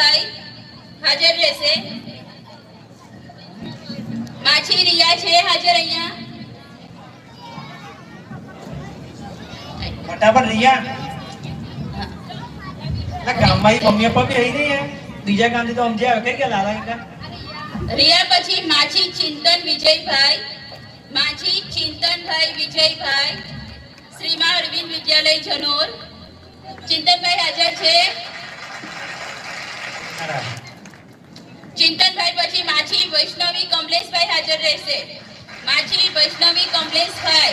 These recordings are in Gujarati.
વિજયભાઈ હાજર રહેશે. માછી રિયા છે હાજર અહીંયા. ફટાફટ રિયા. એટલે ગામમાં મમ્મી પપ્પા બી રહી નહીં બીજા ગામથી તો સમજ્યા આવે કઈ લાલા રિયા પછી માછી ચિંતન વિજયભાઈ માછી ચિંતનભાઈ વિજયભાઈ શ્રીમા અરવિંદ વિદ્યાલય જનોર. ચિંતનભાઈ હાજર છે. ચિંતનભાઈ પછી માછી વૈષ્ણવી કમલેશભાઈ હાજર રહેશે. માછી વૈષ્ણવી કમલેશભાઈ.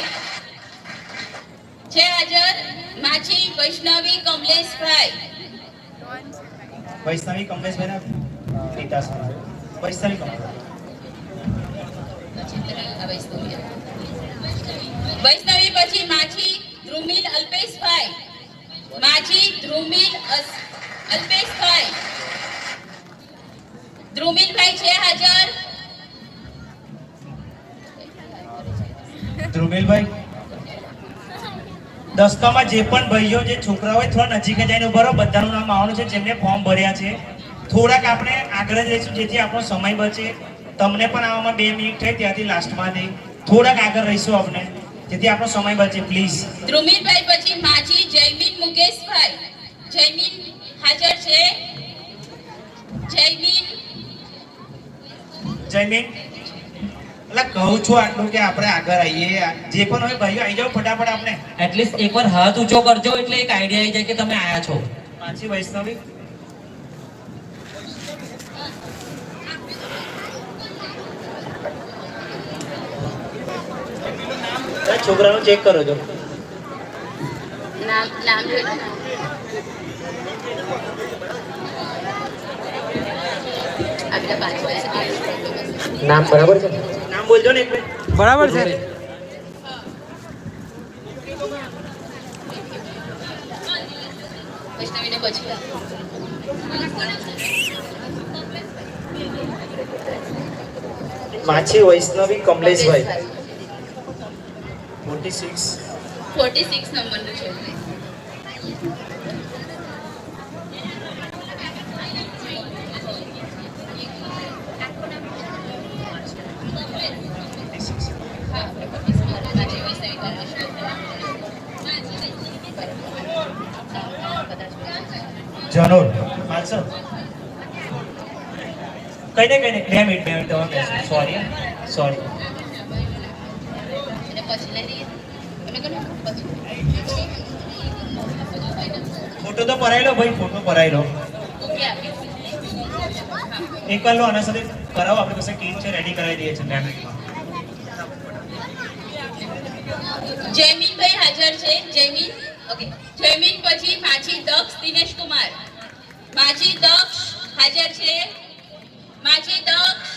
છે હાજર? માછી વૈષ્ણવી કમલેશભાઈ. વૈષ્ણવી કમલેશભાઈના પિતા સમાન વૈષ્ણવી કમલેશ વૈષ્ણવી પછી માછી ધ્રુમિલ અલ્પેશભાઈ. માછી ધ્રુમિલ અસ- ધ્રુમિલભાઈ દસકામાં જે પણ ભાઈઓ જે છોકરા હોય થોડા નજીક જઈને ઊભા રહો બધાનું નામ આવવાનું છે જેમને ફોર્મ ભર્યા છે. થોડાક આપણે આગળ જઈશું જેથી આપણો સમય બચે. તમને પણ આવવામાં બે મિનિટ થઈ ત્યાંથી લાસ્ટમાં નહીં. થોડાક આગળ રહીશું આપણે જેથી આપણો સમય બચે પ્લીઝ ધ્રુમિલભાઈ પછી માજી જયમીન મુકેશભાઈ. જયમીન હાજર છે. જયમીન. જયમીન એટલે કહું છું આટલું કે આપણે આગળ આવીએ. જે પણ હોય ભાઈઓ આવી જાઓ ફટાફટ આપણે એટલીસ્ટ એકવાર હાથ ઊંચો કરજો એટલે એક આઈડિયા આવી જાય કે તમે આયા છો. પાછી વૈષ્ણવી. છોકરાનું ચેક કરો છો નામ નામ નામ બરાબર છે? નામ બોલજો ને બરાબર છે. માછી વૈષ્ણવી કમલેશભાઈ. Forty six. ફોર્ટી સિક્સ નંબરનું છે. જનોર કઈ ને કઈ ને બે મિનિટ બે મિનિટ તમે બેસો સોરી સોરી ફોટો તો પરાઈ લો ભાઈ, ફોટો પરાઈ લો ઓકે આપી એક વાર લો આના સાથે કરાવો, આપણે પાસે કીટ છે રેડી કરાવી દઈએ છીએ બે મિનિટમાં જયમીનભાઈ હાજર છે. જયમીન ઓકે જયમીન પછી પાછી દક્ષ દિનેશ કુમાર માછી દક્ષ હાજર છે. માજી દક્ષ.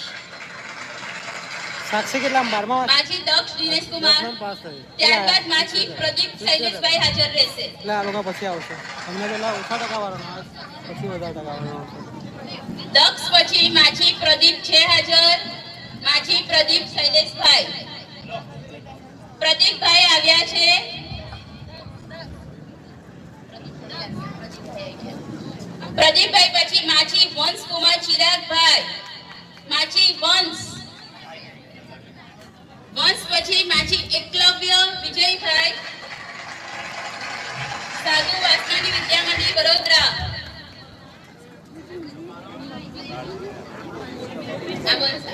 સાક્ષી કેટલા બારમા માજી દક્ષ દિનેશ કુમાર. ત્યારબાદ માજી પ્રદીપ શૈલેષભાઈ હાજર રહેશે. એટલે આ લોકો પછી આવશે. અમને પેલા ઓછા ટકા વાળા પછી વધારે ટકા વાળા દક્ષ પછી માછી પ્રદીપ છે હાજર. માછી પ્રદીપ શૈલેષભાઈ. પ્રદીપભાઈ આવ્યા છે. પ્રદીપભાઈ પછી માછી વંશ કુમાર ચિરાગભાઈ. માછી વંશ. વંશ પછી માછી એકલવ્ય વિજયભાઈ. સાધુ વાસનાની વિદ્યા મંદિર વડોદરા. આ બસ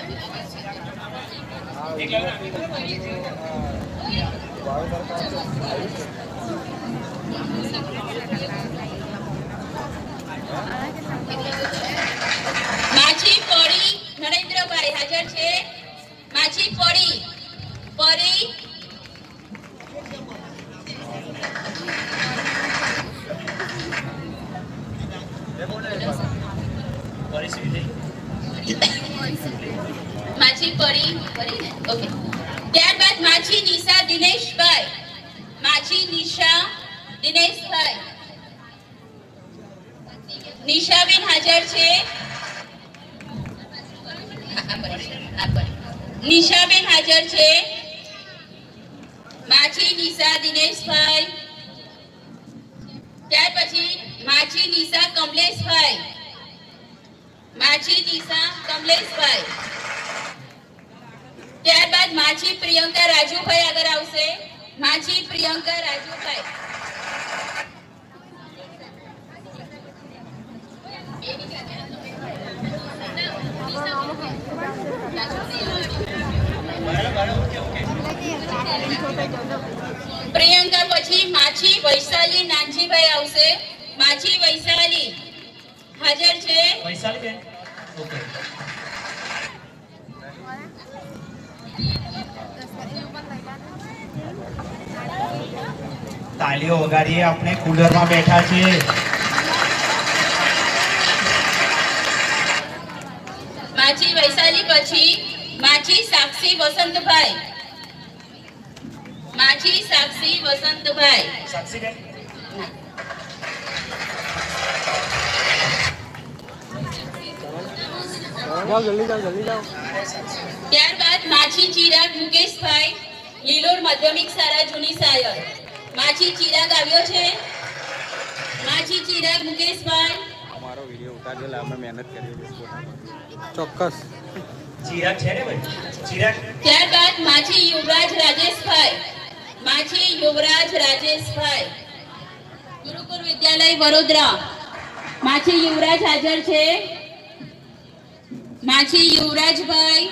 માછી પોડી નરેન્દ્રભાઈ હાજર છે માછી પડી પરી માછી પડી પડી ને ઓકે ત્યારબાદ માછી નિશા દિનેશભાઈ માછી નિશા દિનેશભાઈ નિશાબેન હાજર છે આ પડી, આ પડી. નિશાબેન હાજર છે માછી નિશા દિનેશભાઈ ત્યાર પછી માછી નિશા કમલેશભાઈ. માછી દિશા, કમલેશભાઈ. ત્યારબાદ માછી પ્રિયંકા રાજુભાઈ આગળ આવશે. માછી પ્રિયંકા રાજુભાઈ. પ્રિયંકા પછી માછી વૈશાલી નાનજીભાઈ આવશે. માછી વૈશાલી. હાજર છે? વૈશાલી બેન. ઓકે. તાલીઓ વગાડીએ આપણે કુલરમાં બેઠા છીએ. માછી વૈશાલી પછી માછી સાક્ષી વસંતભાઈ. માછી સાક્ષી વસંતભાઈ. સાક્ષી બેન. જાઓ જલ્દી જાઓ જલ્દી જાઓ. ત્યારબાદ માછી ચિરાગ મુકેશભાઈ લીલોર માધ્યમિક શાળા જૂની સાયર માછી ચિરાગ આવ્યો છે. માછી ચિરાગ મુકેશભાઈ. અમારો વિડિયો ઉતારજો અમે મહેનત કરીએ છીએ ચોક્કસ. ચિરાગ છે ને ભાઈ? ચિરાગ. ત્યારબાદ માછી યુવરાજ રાજેશભાઈ. માછી યુવરાજ રાજેશભાઈ. ગુરુકુળ વિદ્યાલય વડોદરા. માછી યુવરાજ હાજર છે. માછી યુવરાજભાઈ.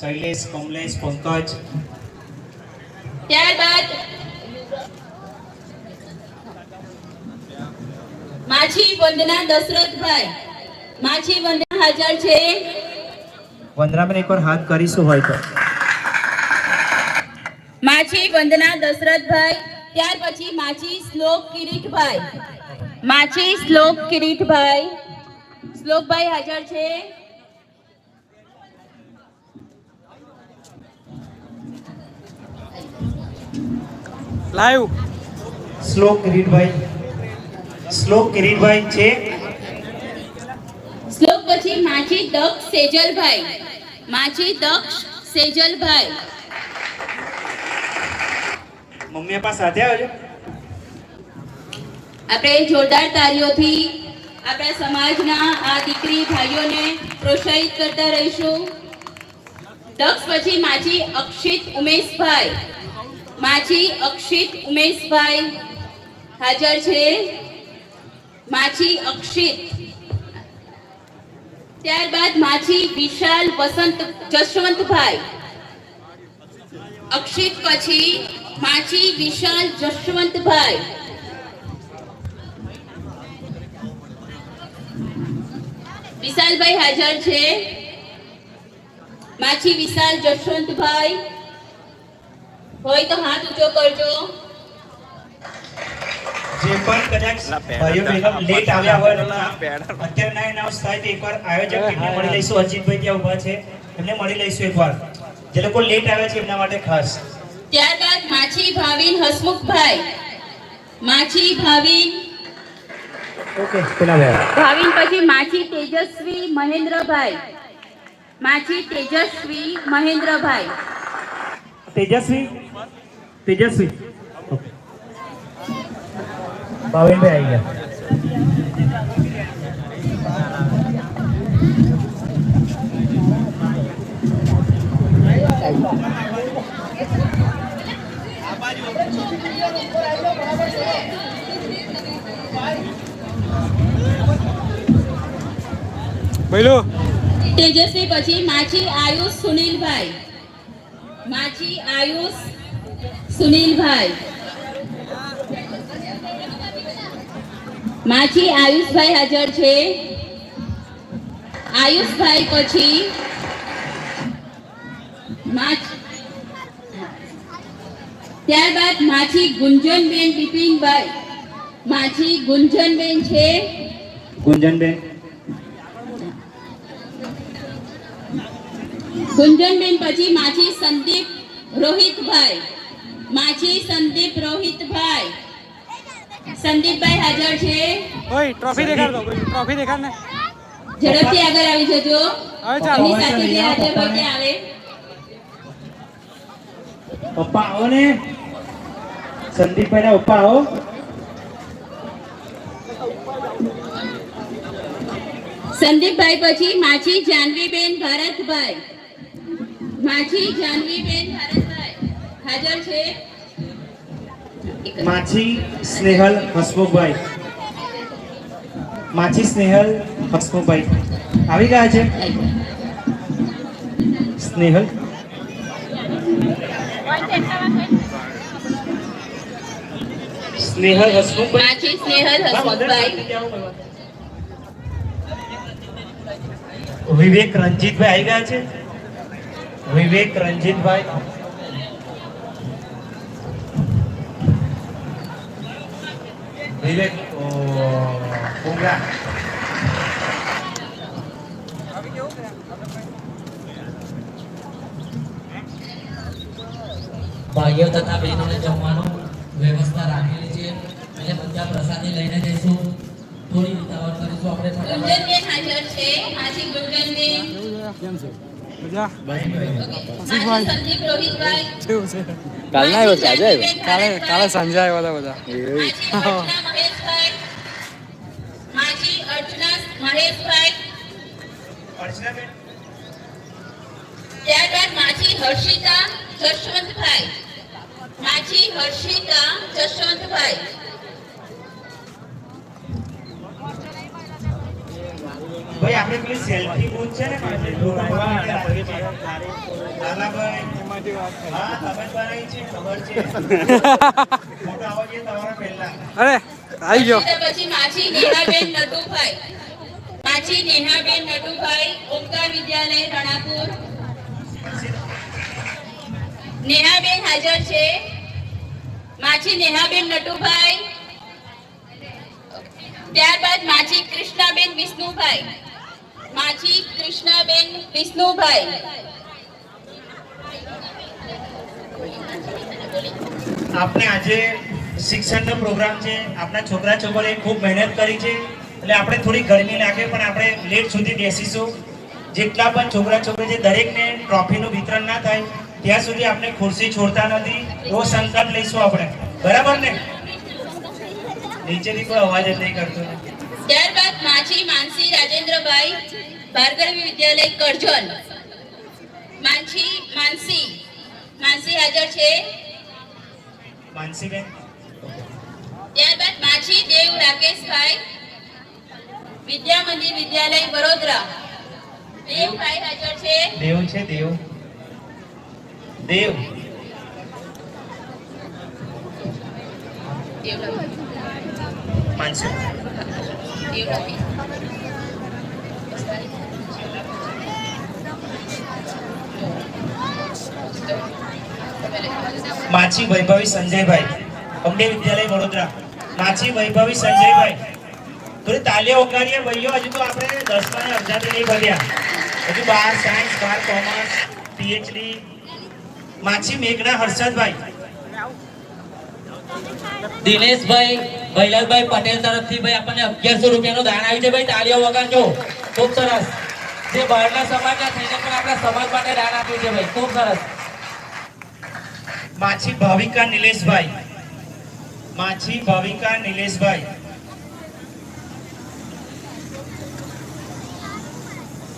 શૈલેષ કમલેશ પંકજ. ત્યારબાદ માછી વંદના દશરથભાઈ. માછી વંદના હાજર છે. વંદનાબેન એકવાર હાથ કરીશું હોય તો. માછી વંદના દશરથભાઈ. ત્યાર પછી માછી શ્લોક કિરીટભાઈ. માછી શ્લોક કિરીટભાઈ. શ્લોકભાઈ હાજર છે. લાઈવ. શ્લોક કિરીટભાઈ. શ્લોક કિરીટભાઈ છે. શ્લોક પછી માછી દક્ષ સેજલભાઈ. માછી દક્ષ સેજલભાઈ. મમ્મી પપ્પા સાથે આવજો. આપણે જોરદાર તાળીઓથી આપણા સમાજના આ દીકરી ભાઈઓને પ્રોત્સાહિત કરતા રહીશું. દક્ષ પછી માજી અક્ષિત ઉમેશભાઈ. માજી અક્ષિત ઉમેશભાઈ હાજર છે. માછી અક્ષિત. ત્યારબાદ માછી વિશાલ વસંત, જશવંતભાઈ. અક્ષિત પછી માછી વિશાલ જશવંતભાઈ. વિશાલભાઈ હાજર છે. માછી વિશાલ જશવંતભાઈ. હોય તો હાથ ઊંચો કરજો. જે પણ કદાચ ભાઈઓ બહેનો લેટ આવ્યા હોય. અત્યારે ના એનાઉન્સ થાય તો એકવાર આયોજક ટીમને મળી લઈશું. અજીતભાઈ ત્યાં ઊભા છે. એમને મળી લઈશું એકવાર. જે લોકો લેટ આવ્યા છે એમના માટે ખાસ. ત્યારબાદ માછી ભાવિન હસમુખભાઈ. માછી ભાવિન ઓકે ભાવિન પછી માછી તેજસ્વી મહેન્દ્રભાઈ. માછી તેજસ્વી મહેન્દ્રભાઈ. તેજસ્વી? તેજસ્વી. ભાવિનભાઈ આવી ગયા. બોલો. તેજસ્વી પછી માછી આયુષ સુનિલભાઈ. માછી આયુષ સુનિલભાઈ. માછી આયુષભાઈ હાજર છે. આયુષભાઈ પછી ત્યારબાદ માછી ગુંજનબેન બિપિનભાઈ. માછી ગુંજનબેન છે. ગુંજનબેન. ગુંજનબેન પછી માછી સંદીપ રોહિતભાઈ. માછી સંદીપ રોહિતભાઈ. સંદીપભાઈ હાજર છે. ઓય ટ્રોફી દેખાડ દો ટ્રોફી દેખાડ ને. ઝડપથી આગળ આવી જજો. હવે ચાલો એની સાથે જે હાજર હોય આવે. પપ્પા આવો ને. સંદીપભાઈ ના પપ્પા આવો. સંદીપભાઈ પછી માછી જાનવીબેન ભારતભાઈ. માછી જાનવીબેન ભારતભાઈ હાજર છે. માછી સ્નેહલ હસમુખભાઈ. માછી સ્નેહલ હસમુખભાઈ. આવી ગયા છે? સ્નેહલ? સ્નેહલ હસમુખભાઈ? માછી સ્નેહલ હસમુખભાઈ. વિવેક રંજીતભાઈ આવી ગયા છે? વિવેક રંજીતભાઈ. વિવેક ઓ, ભાઈઓ તથા બહેનોને જમવાનું વ્યવસ્થા રાખેલી છે. અને બધા પ્રસાદી લઈને જઈશું. થોડી ઉતાવળ કરીશું. આપણે ગુંજનબેન હાજર છે. હાજી ગુંજનબેન. કેમ છે? મજા? છે? કાલના આવ્યો આજે આવ્યો? કાલે કાલે સાંજે આવ્યા હતા બધા. માછી અર્ચના મહેશભાઈ. માછી અર્ચના મહેશભાઈ. ત્યારબાદ માછી હર્ષિતા જશવંતભાઈ. માજી હર્ષિતા જશવંતભાઈ. ભાઈ આપણે પેલી સેલ્ફી બૂથ છે ને અરે આવી ગયો પછી માછી નેહાબેન નટુભાઈ. માછી નેહાબેન નટુભાઈ ઓમકાર વિદ્યાલય રણાપુર. નેહાબેન હાજર છે. માછી નેહાબેન નટુભાઈ. ત્યારબાદ માછી કૃષ્ણાબેન વિષ્ણુભાઈ. માછી કૃષ્ણાબેન વિષ્ણુભાઈ. આપણે આજે શિક્ષણનો પ્રોગ્રામ છે. આપણા છોકરા છોકરીએ ખૂબ મહેનત કરી છે. એટલે આપણે થોડી ગરમી લાગે પણ આપણે લેટ સુધી બેસીશું. જેટલા પણ છોકરા છોકરી છે દરેકને ટ્રોફીનું વિતરણ ના થાય ત્યાં સુધી આપણે ખુરશી છોડતા નથી. એવો સંકલ્પ લઈશું આપણે. બરાબર ને? નીચેથી કોઈ અવાજ જ નહીં કરતો. ત્યારબાદ માછી માનસી રાજેન્દ્રભાઈ ભાર્ગવી વિદ્યાલય કરજણ. માનસી માનસી. માનસી હાજર છે. માનસીબેન. ત્યારબાદ માછી દેવ રાકેશભાઈ. વિદ્યા મંદિર વિદ્યાલય વડોદરા. દેવભાઈ હાજર છે. દેવ છે દેવ. દેવ. દેવ માનસી. માછી વૈભવી સંજયભાઈ અંબે વિદ્યાલય વડોદરા. માછી વૈભવી સંજયભાઈ. થોડી તાલીઓ ઓગાડીએ ભાઈઓ, હજુ તો આપણે દસમા ને અડધાથી નહીં ભર્યા હજુ બાર સાયન્સ બાર કોમર્સ પીએચડી માછી મેઘના હર્ષદભાઈ. દિનેશભાઈ ભૈલાલભાઈ પટેલ તરફથી ભાઈ આપણને અગિયારસો રૂપિયાનું દાન આવ્યું છે ભાઈ, તાળીઓ વગાડજો. ખૂબ સરસ. જે બહારના સમાજના થઈને પણ આપણા સમાજ માટે દાન આપ્યું છે ભાઈ, ખૂબ સરસ. માછી ભાવિકા નિલેશભાઈ. માછી ભાવિકા નિલેશભાઈ.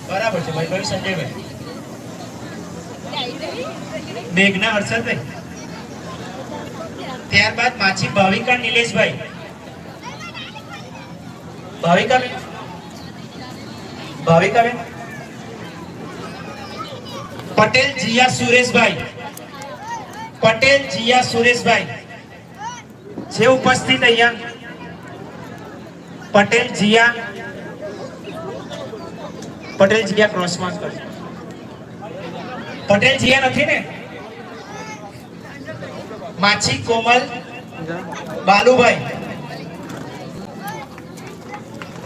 બરાબર છે ભાઈ સંજયભાઈ મેઘના હર્ષદભાઈ ત્યારબાદ માછી ભાવિકા નિલેશભાઈ. ભાવિકાબેન? ભાવિકાબેન? પટેલ જીયા સુરેશભાઈ. પટેલ જીયા સુરેશભાઈ. છે ઉપસ્થિત અહીંયા. પટેલ જીયા. પટેલ જીયા ક્રોસ માર્ક કરજો પટેલ જીયા નથી ને? માછી કોમલ બાલુભાઈ.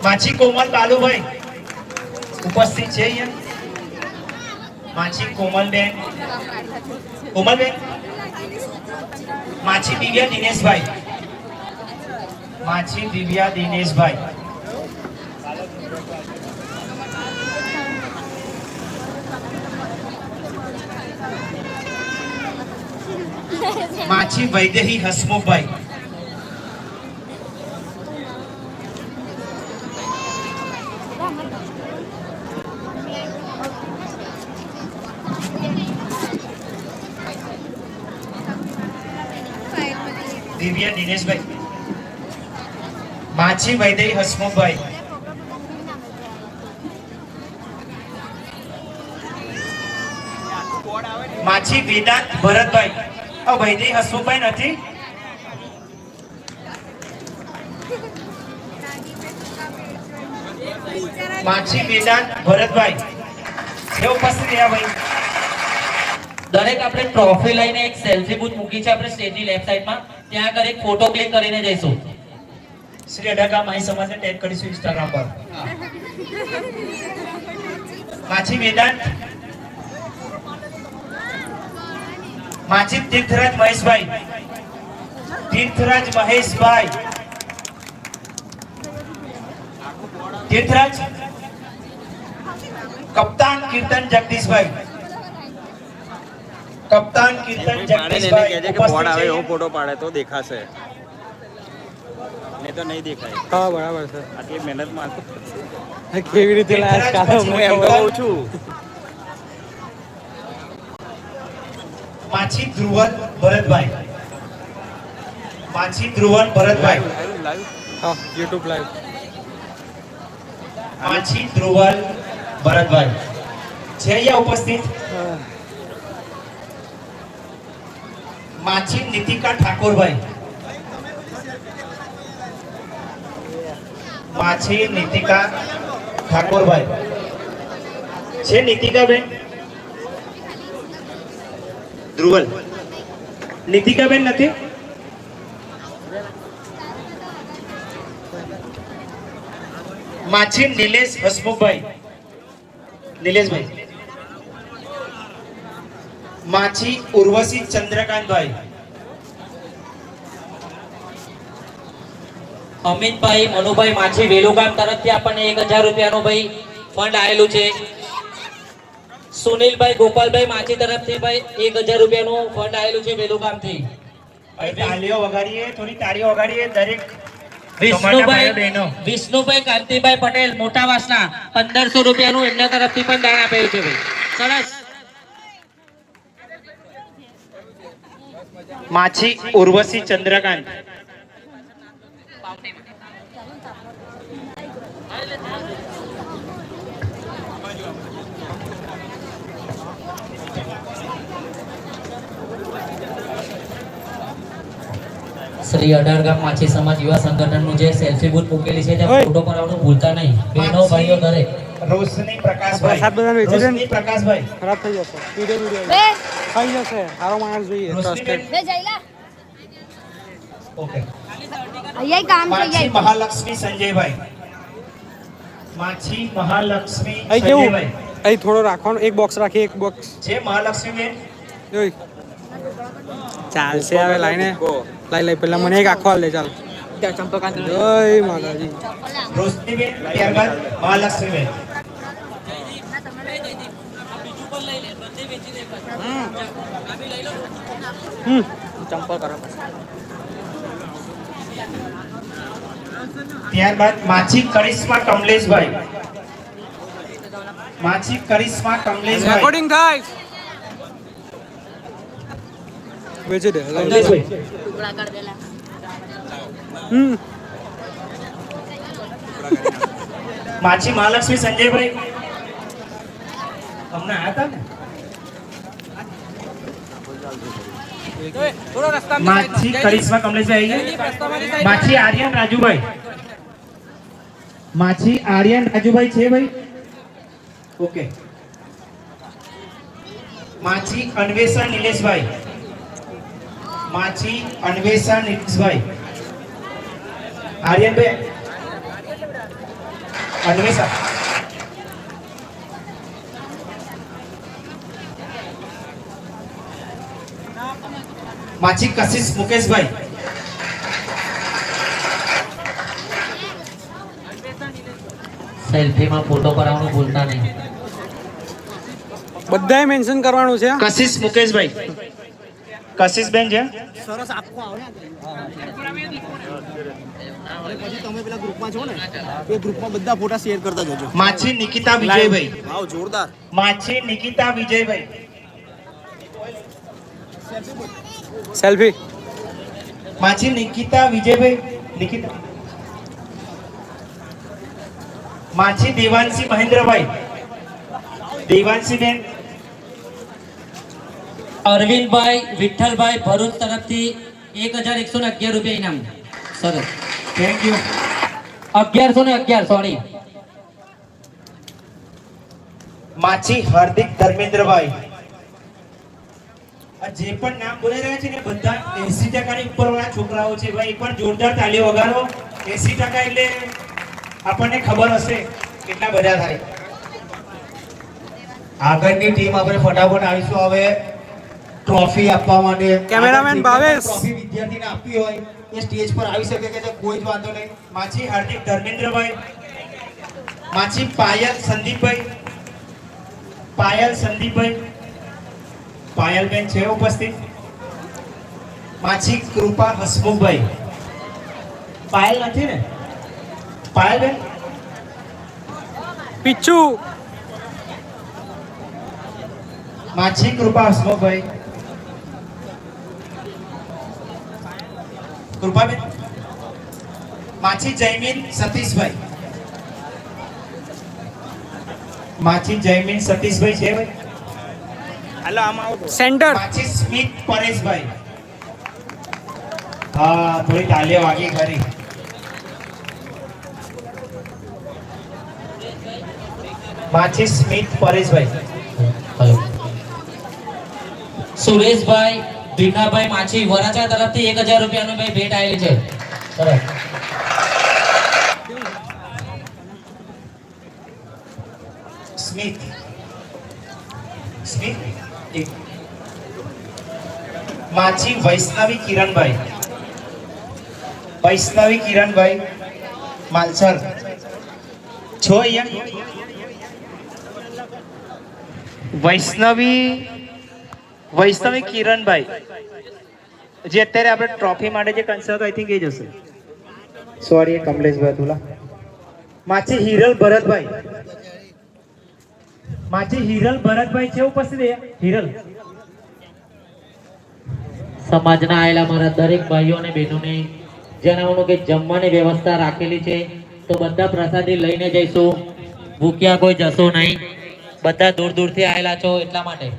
માછી કોમલ બાલુભાઈ ઉપસ્થિત છે અહીંયા. માછી કોમલબેન કોમલબેન માછી દિવ્યા દિનેશભાઈ. માછી દિવ્યા દિનેશભાઈ. માછી વૈદેહી હસમુખભાઈ દિવ્યા દિનેશભાઈ. માછી વૈદય હસમુખભાઈ. માછી વેદાંત ભરતભાઈ. આ વૈદય હસમુખભાઈ નથી? માછી વેદાંત ભરતભાઈ. એ ઉપસ્થિત રહ્યા ભાઈ. દરેક આપણે ટ્રોફી લઈને એક સેલ્ફી બૂથ મૂકી છે આપણે સ્ટેજની લેફ્ટ સાઈડમાં ત્યાં આગળ એક ફોટો ક્લિક કરીને જઈશું. શ્રી અડાકા માઈ સમાજને ટેગ કરીશું ઇન્સ્ટાગ્રામ પર. માછી વેદાંત માછી તીર્થરાજ મહેશભાઈ. તીર્થરાજ મહેશભાઈ. તીર્થરાજ. કપ્તાન કીર્તન જગદીશભાઈ. કપ્તાન કીર્તન ને જગદીશભાઈ કે બોર્ડ આવે એવો ફોટો પાડે તો દેખાશે. નહીં તો નહીં દેખાય. હા બરાબર છે. આટલી મહેનતમાં કેવી રીતે લાયા કાઢો હું એમ કહું છું પાછી ધ્રુવન ભરતભાઈ. પાછી ધ્રુવન ભરતભાઈ. લાઈવ લાઈવ હા YouTube લાઈવ પાછી ધ્રુવન ભરતભાઈ. છે અહીંયા ઉપસ્થિત માછી નીતિકા ઠાકોરભાઈ. માછી નીતિકા ઠાકોરભાઈ. છે નીતિકાબેન ધ્રુવલ. નીતિકાબેન નથી? માછી નિલેશ હસમુખભાઈ. નિલેશભાઈ. માછી ઉર્વશી ચંદ્રકાંતભાઈ. અમિતભાઈ મનુભાઈ માછી વેલુગામ તરફથી આપણને એક હજાર રૂપિયાનું ભાઈ ફંડ આવેલું છે. સુનિલભાઈ ગોપાલભાઈ માછી તરફથી ભાઈ એક હજાર રૂપિયાનું ફંડ આવેલું છે વેલુગામથી. તાળીઓ વગાડીએ થોડી તાળીઓ વગાડીએ દરેક વિષ્ણુભાઈ વિષ્ણુભાઈ કાંતિભાઈ પટેલ મોટા વાસના પંદરસો રૂપિયાનું એમના તરફથી પણ દાન આપેલું છે ભાઈ. સરસ. માછી ઉર્વશી ચંદ્રકાંત. શ્રી અઢાર ગામ માછી સમાજ યુવા સંગઠનનું જે સેલ્ફી બૂથ મૂકેલી છે ત્યાં. ફોટો પડાવવાનું ભૂલતા નહીં. બહેનો ભાઈઓ દરેક. રોશની પ્રકાશભાઈ. રોશની પ્રકાશભાઈ. ખરાબ થઈ જશે. Video video. બે. થઈ જશે. સારો માણસ જોઈએ. રોશનીબેન બે જઈલા ઓકે. અહીંયા કામ છે માછી અહીંયા મહાલક્ષ્મી સંજયભાઈ. માછી મહાલક્ષ્મી કેવું? સંજયભાઈ. અહીં થોડો રાખવાનો. એક બોક્સ રાખી એક બોક્સ છે મહાલક્ષ્મી બેન. જોઈ. ચાલશે હવે લાઈને. લાઈ લાઈ પેલા મને એક આખો હાલ દે ચાલ. જય માતાજી. રોશની બેન ત્યારબાદ મહાલક્ષ્મી બેન. હમ. ત્યારબાદ માછી કરિશ્મા કમલેશભાઈ. માછી કરિશ્મા કમલેશભાઈ. રેકોર્ડિંગ થાય વેચી દે કમલેશભાઈ. હમ. માછી મહાલક્ષ્મી સંજયભાઈ. આયા હતા ને? માછી કરિશ્મા કમલેશભાઈ. માછી આર્યન રાજુભાઈ. માછી આર્યન રાજુભાઈ છે ભાઈ? ઓકે. માછી અન્વેષણ નિલેશભાઈ. માછી અન્વેષણ નિલેશભાઈ. આર્યનભાઈ. અન્વેષા માછી કશિશ મુકેશભાઈ. સેલ્ફીમાં ફોટો કરાવવાનું ભૂલતા નહીં. બધાએ મેન્શન કરવાનું છે. કશિશ મુકેશભાઈ. કશિશબેન છે? સરસ આપકો આવો. ને પછી તમે પેલા ગ્રુપમાં છો ને એ ગ્રુપમાં બધા ફોટા શેર કરતા જજો. માછી નિકિતા વિજયભાઈ. વાવ જોરદાર. માછી નિકિતા વિજયભાઈ. સેલ્ફી માછી નિકિતા વિજયભાઈ નિકિતા. માછી દેવાંશી મહેન્દ્રભાઈ. દેવાંશી બેન અરવિંદભાઈ વિઠ્ઠલભાઈ ભરૂચ તરફથી એક હજાર એકસો ને અગિયાર રૂપિયા ઇનામ. સરસ. થેન્ક યુ અગિયારસો ને અગિયાર સોરી માછી હાર્દિક ધર્મેન્દ્રભાઈ. જે પણ નામ બોલાઈ રહ્યા છે ને બધા એસી ટકાની ઉપરવાળા છોકરાઓ છે ભાઈ પણ જોરદાર તાલીઓ વગાડો. એસી ટકા એટલે આપણને ખબર હશે કેટલા બધા થાય. આગળની ટીમ આપણે ફટાફટ આવીશું હવે. ટ્રોફી આપવા માટે. કેમેરામેન ભાવેશ. ટ્રોફી વિદ્યાર્થીને આપવી હોય એ સ્ટેજ પર આવી શકે કે કોઈ જ વાંધો નહીં. માછી હાર્દિક ધર્મેન્દ્રભાઈ. માછી પાયલ સંદીપભાઈ. પાયલ સંદીપભાઈ. પાયલબેન છે ઉપસ્થિત? માછી કૃપા હસમુખભાઈ. પાયલ નથી ને? પાયલબેન? પિચ્ચુ માછી કૃપા હસમુખભાઈ. કૃપાબેન? માછી જયમીન સતીશભાઈ. માછી જયમીન સતીશભાઈ છે ભાઈ? સેન્ટર. પાછી સ્મિત પરેશભાઈ. હા થોડી તાલીઓ વાગી ખરી. માછી સ્મિત પરેશભાઈ. સુરેશભાઈ ભીખાભાઈ માછી વરાછા તરફથી એક હજાર રૂપિયાનું ભાઈ ભેટ આવેલી છે. સરસ સ્મિત સ્મિત એક માછી વૈષ્ણવી કિરણભાઈ. વૈષ્ણવી કિરણભાઈ, માલસર. છો અહીંયા? વૈષ્ણવી વૈષ્ણવી કિરણભાઈ. જે અત્યારે આપણે ટ્રોફી માટે જે કન્સર્ટ આઈ થિંક એ જ હશે. સોરી કમલેશભાઈ તુલા માછી હિરલ ભરતભાઈ. માછી હિરલ ભરતભાઈ છે ઉપસ્થિત હિરલ. સમાજના આવેલા મારા દરેક ભાઈઓ અને બહેનોને જણાવવાનું કે જમવાની વ્યવસ્થા રાખેલી છે તો બધા પ્રસાદી લઈને જઈશું. ભૂખ્યા કોઈ જશો નહીં. બધા દૂર દૂરથી આવેલા છો એટલા માટે.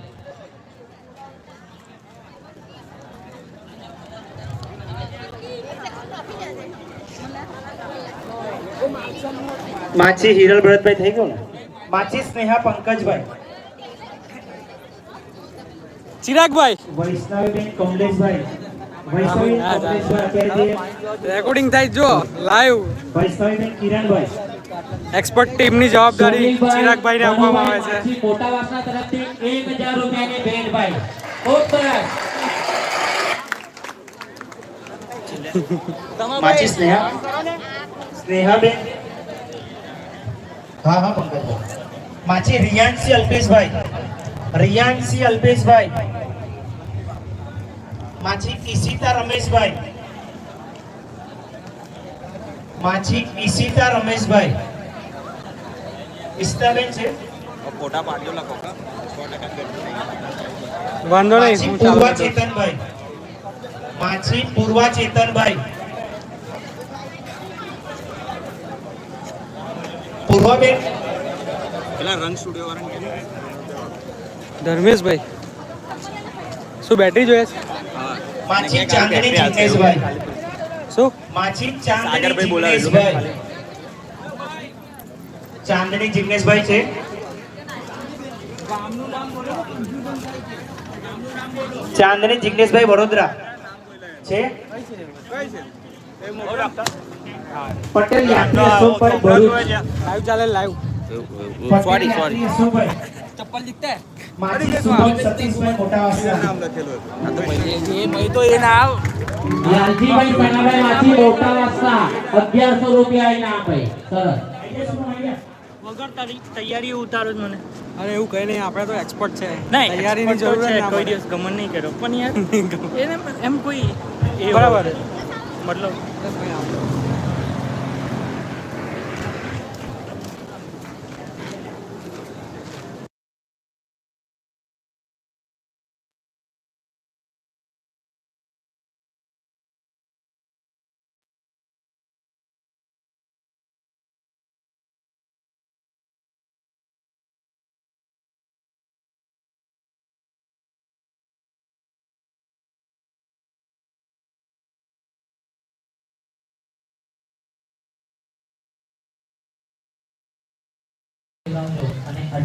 માછી હિરલ ભરતભાઈ થઈ ગયું ને? માછી સ્નેહા પંકજભાઈ. ચિરાગભાઈ. વૈષ્ણવીબેન કમલેશભાઈ. રેકોર્ડિંગ થાય જો લાઈવ વૈષ્ણવીબેન કિરણભાઈ. એક્સપર્ટ ટીમની જવાબદારી ચિરાગભાઈને આપવામાં આવે છે. મોટાવાસના તરફથી એક હજાર રૂપિયાની ભેટ ભાઈ ખૂબ સરસ. માચી સ્નેહા. સ્નેહાબેન. હા હા પંકજભાઈ. માચી રિયાન્સી અલ્પેશભાઈ. રિયાન્સી અલ્પેશભાઈ. માછી ઈશિતા રમેશભાઈ. માછી ઈશિતા રમેશભાઈ. ઈશિતાબેન છે? ટકા કરજો વાંધો નહીં હું પૂર્વા ચેતનભાઈ. માછી પૂર્વા ચેતનભાઈ. પૂર્વાબેન. પેલા રંગ સ્ટુડિયો વાળાને. ધર્મેશભાઈ શું બેટરી જોઈએ છે? માછી ચાંદની જિગ્નેશભાઈ શું? માછી ચાંદની સાગરભાઈ બોલાવે છે. જિગ્નેશભાઈ ચાંદની જિગ્નેશભાઈ છે. ચાંદની જિગ્નેશભાઈ વડોદરા છે. પટેલ યાત્રી અશોકભાઈ ભરૂચ. લાઈવ ચાલે લાઈવ સોરી સોરી ચપ્પલ દીખતા માછી સુમન સતીશભાઈ મોટા વાસણા નામ લખેલું આ તો એ ભાઈ તો એ ના લાલજીભાઈ સનાભાઈ માંથી મોટા વાસના અગિયારસો રૂપિયા ઇનામ ભાઈ સરસ વગર તૈયારી ઉતારો જ મને. અરે એવું કઈ નહીં આપણે તો એક્સપર્ટ છે. તૈયારીની જરૂર છે, કોઈ દિવસ ગમન નહીં કર્યો પણ યાર એને એમ કોઈ બરાબર. મતલબ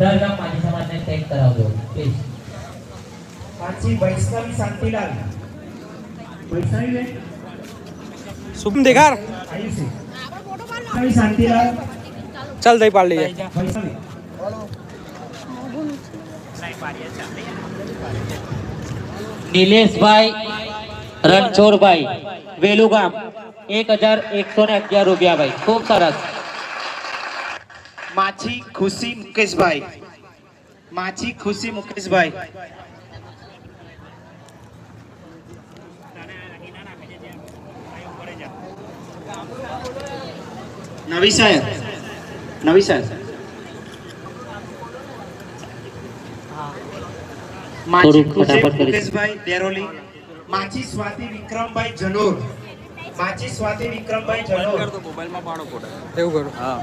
અઢાર ગામ માજી સમાજને ટેગ કરાવજો પ્લીઝ પાછી વૈષ્ણવી શાંતિલાલ. વૈષ્ણવી બેન? શુભમ દેખાર. વૈષ્ણવી શાંતિલાલ. ચાલ દઈ પાડ લઈએ. વૈષ્ણવી નિલેશભાઈ રણછોડભાઈ વેલુગામ એક હજાર એકસો ને અગિયાર રૂપિયા ભાઈ. ખૂબ સરસ. માછી ખુશી મુકેશભાઈ. માછી ખુશી મુકેશભાઈ. નવી સાહેબ. નવી સાહેબ. માછી ખુશી મુકેશભાઈ દેરોલી માછી સ્વાતિ વિક્રમભાઈ જનોર માછી સ્વાતિ વિક્રમભાઈ જનોર મોબાઈલમાં પાડો ફોટો. એવું કરો. હા.